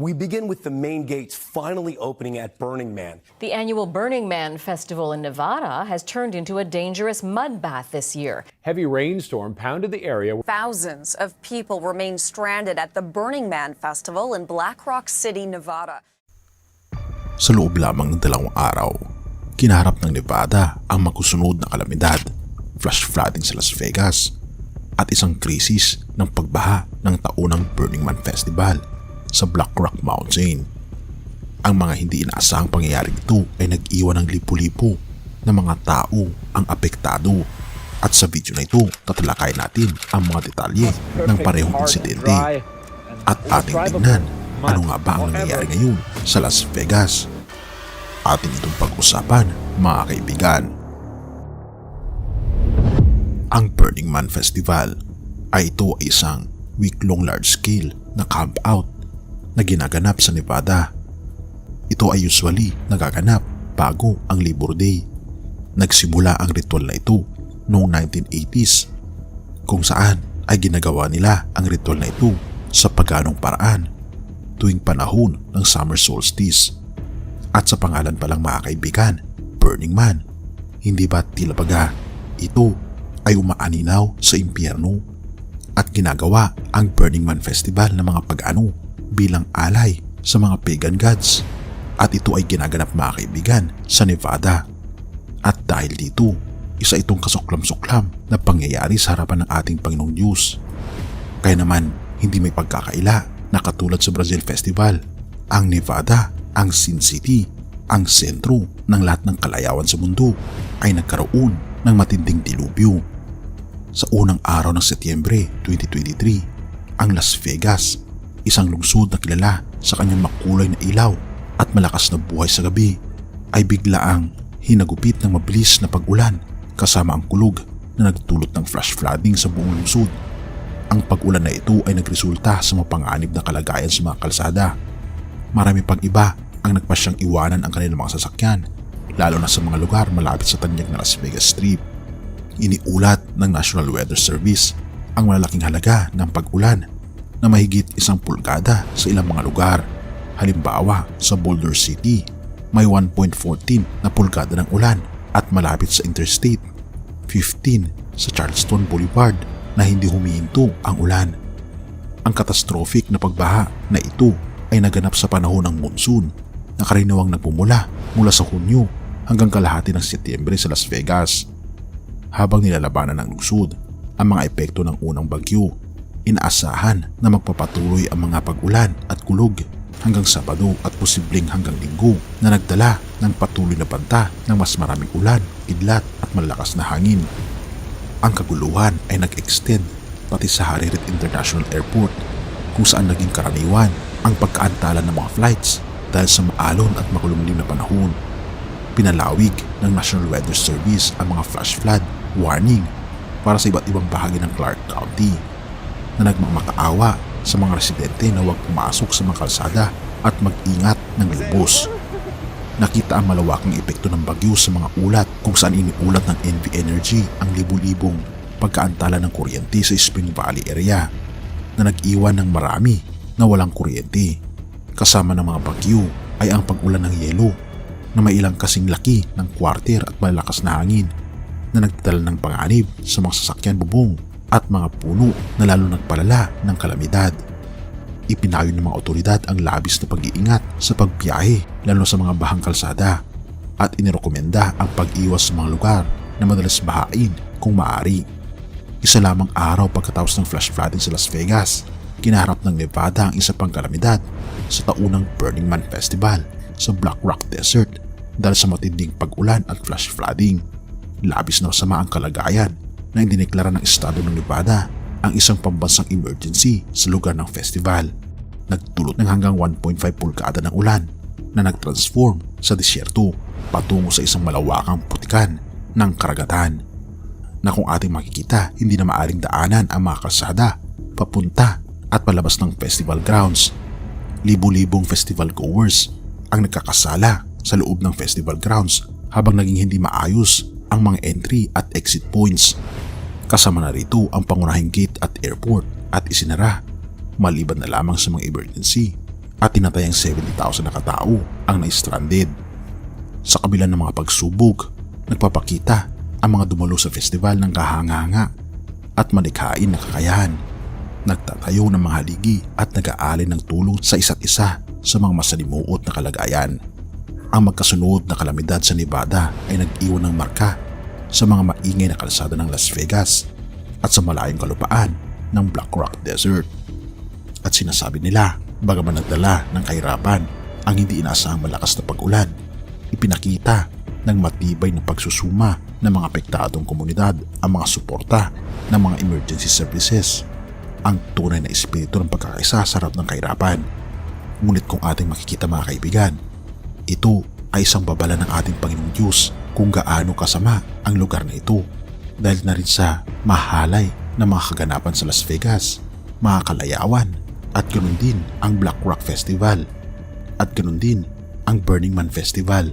We begin with the main gates finally opening at Burning Man. The annual Burning Man Festival in Nevada has turned into a dangerous mud bath this year. Heavy rainstorm pounded the area. Thousands of people remain stranded at the Burning Man Festival in Black Rock City, Nevada. Sa loob lamang ng dalawang araw, kinaharap ng Nevada ang magkusunod na kalamidad, flash flooding sa Las Vegas, at isang krisis ng pagbaha ng taunang Burning Man Festival sa Black Rock Mountain. Ang mga hindi inaasahang pangyayari ito ay nag-iwan ng lipu-lipu ng mga tao ang apektado at sa video na ito tatalakay natin ang mga detalye ng parehong insidente at ating tingnan ano nga ba ang nangyayari ngayon sa Las Vegas. Ating itong pag-usapan mga kaibigan. Ang Burning Man Festival ay ito ay isang week-long large-scale na camp out na ginaganap sa Nevada. Ito ay usually nagaganap bago ang Labor Day. Nagsimula ang ritual na ito noong 1980s kung saan ay ginagawa nila ang ritual na ito sa paganong paraan tuwing panahon ng summer solstice. At sa pangalan pa lang mga kaibigan, Burning Man, hindi ba tila baga ito ay umaaninaw sa impyerno at ginagawa ang Burning Man Festival ng mga pag-ano bilang alay sa mga pagan gods at ito ay ginaganap mga kaibigan sa Nevada. At dahil dito, isa itong kasuklam-suklam na pangyayari sa harapan ng ating Panginoong Diyos. Kaya naman, hindi may pagkakaila na katulad sa Brazil Festival, ang Nevada, ang Sin City, ang sentro ng lahat ng kalayawan sa mundo ay nagkaroon ng matinding dilubyo. Sa unang araw ng Setyembre 2023, ang Las Vegas, isang lungsod na kilala sa kanyang makulay na ilaw at malakas na buhay sa gabi, ay biglaang hinagupit ng mabilis na pag-ulan kasama ang kulog na nagdulot ng flash flooding sa buong lungsod. Ang pag-ulan na ito ay nagresulta sa mapanganib na kalagayan sa mga kalsada. Marami pang iba ang nagpasyang iwanan ang kanilang mga sasakyan, lalo na sa mga lugar malapit sa tanyag na Las Vegas Strip. Iniulat ng National Weather Service ang malalaking halaga ng pag-ulan na mahigit isang pulgada sa ilang mga lugar. Halimbawa, sa Boulder City, may 1.14 na pulgada ng ulan at malapit sa Interstate 15 sa Charleston Boulevard na hindi humihinto ang ulan. Ang catastrophic na pagbaha na ito ay naganap sa panahon ng monsoon na karinawang nagmumula mula sa Hunyo hanggang kalahati ng Setyembre sa Las Vegas. Habang nilalabanan ng lungsod ang mga epekto ng unang bagyo, inaasahan na magpapatuloy ang mga pag-ulan at kulog hanggang Sabado at posibleng hanggang Linggo na nagdala ng patuloy na banta ng mas maraming ulan, idlat at malakas na hangin. Ang kaguluhan ay nag-extend pati sa Harriet International Airport kung saan naging karaniwan ang pagkaantala ng mga flights dahil sa maalon at makulumlim na panahon. Pinalawig ng National Weather Service ang mga flash flood warning para sa iba't ibang bahagi ng Clark County na nagmamakaawa sa mga residente na huwag pumasok sa mga kalsada at mag-ingat ng lubos. Nakita ang malawakang epekto ng bagyo sa mga ulat kung saan iniulat ng NV Energy ang libu-libong pagkaantala ng kuryente sa Spring Valley area na nag-iwan ng marami na walang kuryente. Kasama ng mga bagyo ay ang pag-ulan ng yelo na may ilang kasing laki ng kwarter at malakas na hangin na nagdadala ng panganib sa mga sasakyan bubong at mga puno na lalo nagpalala ng kalamidad. Ipinayo ng mga otoridad ang labis na pag-iingat sa pagbiyahe lalo sa mga bahang kalsada at inirekomenda ang pag-iwas sa mga lugar na madalas bahain kung maaari. Isa lamang araw pagkatapos ng flash flooding sa Las Vegas, kinaharap ng Nevada ang isa pang kalamidad sa taunang Burning Man Festival sa Black Rock Desert dahil sa matinding pag-ulan at flash flooding. Labis na masama ang kalagayan na indineklara ng estado ng Nevada ang isang pambansang emergency sa lugar ng festival. Nagtulot ng hanggang 1.5 pulgada ng ulan na nagtransform sa disyerto patungo sa isang malawakang putikan ng karagatan na kung ating makikita hindi na maaring daanan ang mga kalsada papunta at palabas ng festival grounds. Libu-libong festival goers ang nagkakasala sa loob ng festival grounds habang naging hindi maayos ang mga entry at exit points. Kasama na rito ang pangunahing gate at airport at isinara maliban na lamang sa mga emergency at tinatayang 70,000 na katao ang na-stranded. Sa kabila ng mga pagsubok, nagpapakita ang mga dumalo sa festival ng kahanga-hanga at malikhain na kakayahan. Nagtatayo ng mga haligi at nag-aalay ng tulong sa isa't isa sa mga masalimuot na kalagayan. Ang magkasunod na kalamidad sa Nevada ay nag-iwan ng marka sa mga maingay na kalsada ng Las Vegas at sa malayong kalupaan ng Black Rock Desert. At sinasabi nila, bagaman nagdala ng kahirapan ang hindi inaasahang malakas na pag-ulan, ipinakita ng matibay na pagsusuma ng mga apektadong komunidad ang mga suporta ng mga emergency services, ang tunay na espiritu ng pagkakaisa sa harap ng kahirapan. Ngunit kung ating makikita mga kaibigan, ito ay isang babala ng ating Panginoong Diyos kung gaano kasama ang lugar na ito dahil na rin sa mahalay na mga kaganapan sa Las Vegas, mga kalayawan at ganoon din ang Black Rock Festival at ganoon din ang Burning Man Festival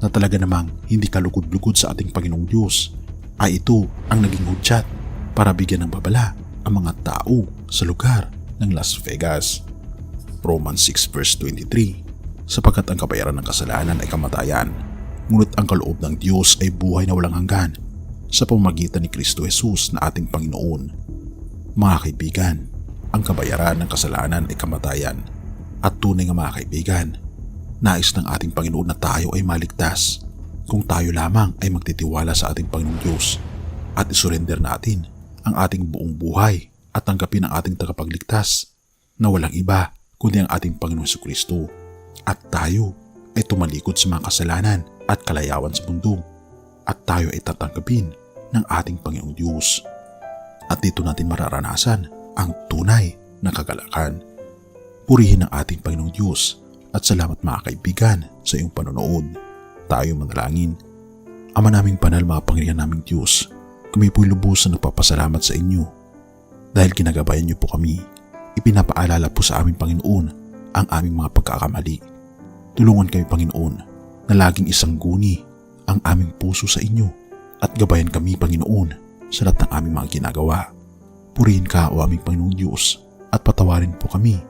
na talaga namang hindi kalugod-lugod sa ating Panginoong Diyos ay ito ang naging hudyat para bigyan ng babala ang mga tao sa lugar ng Las Vegas. Romans 6 verse 23 sapagkat ang kabayaran ng kasalanan ay kamatayan ngunit ang kaloob ng Diyos ay buhay na walang hanggan. Sa pamamagitan ni Kristo Jesus na ating Panginoon. Mga kaibigan, ang kabayaran ng kasalanan ay kamatayan. At tunay nga mga kaibigan, nais ng ating Panginoon na tayo ay maligtas. Kung tayo lamang ay magtitiwala sa ating Panginoong Diyos at isurrender natin ang ating buong buhay at tanggapin ang ating tagapagligtas na walang iba kundi ang ating Panginoon Kristo at tayo ay tumalikod sa mga kasalanan at kalayawan sa mundo at tayo ay tatanggapin ng ating Panginoong Diyos. At dito natin mararanasan ang tunay na kagalakan. Purihin ang ating Panginoong Diyos at salamat mga kaibigan sa iyong panonood. Tayo manalangin. Ama naming banal mga Panginoon naming Diyos, kami po'y lubusan nagpapasalamat sa inyo. Dahil kinagabayan niyo po kami, ipinapaalala po sa aming Panginoon ang aming mga pagkakamali. Tulungan kami Panginoon na laging isang guni ang aming puso sa inyo at gabayan kami Panginoon sa lahat ng aming mga ginagawa. Purihin ka o aming Panginoong Diyos at patawarin po kami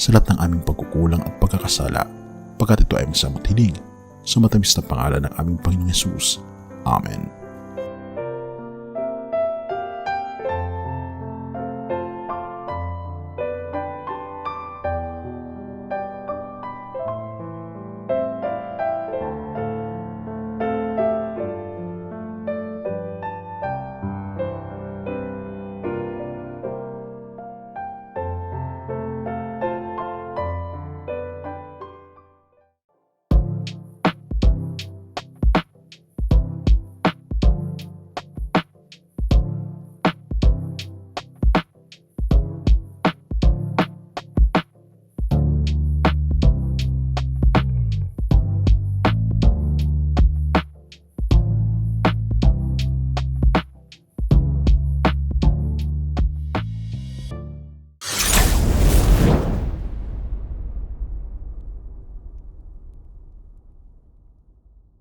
sa lahat ng aming pagkukulang at pagkakasala pagkat ito ay masamot hiling sa matamis na pangalan ng aming Panginoong Yesus. Amen.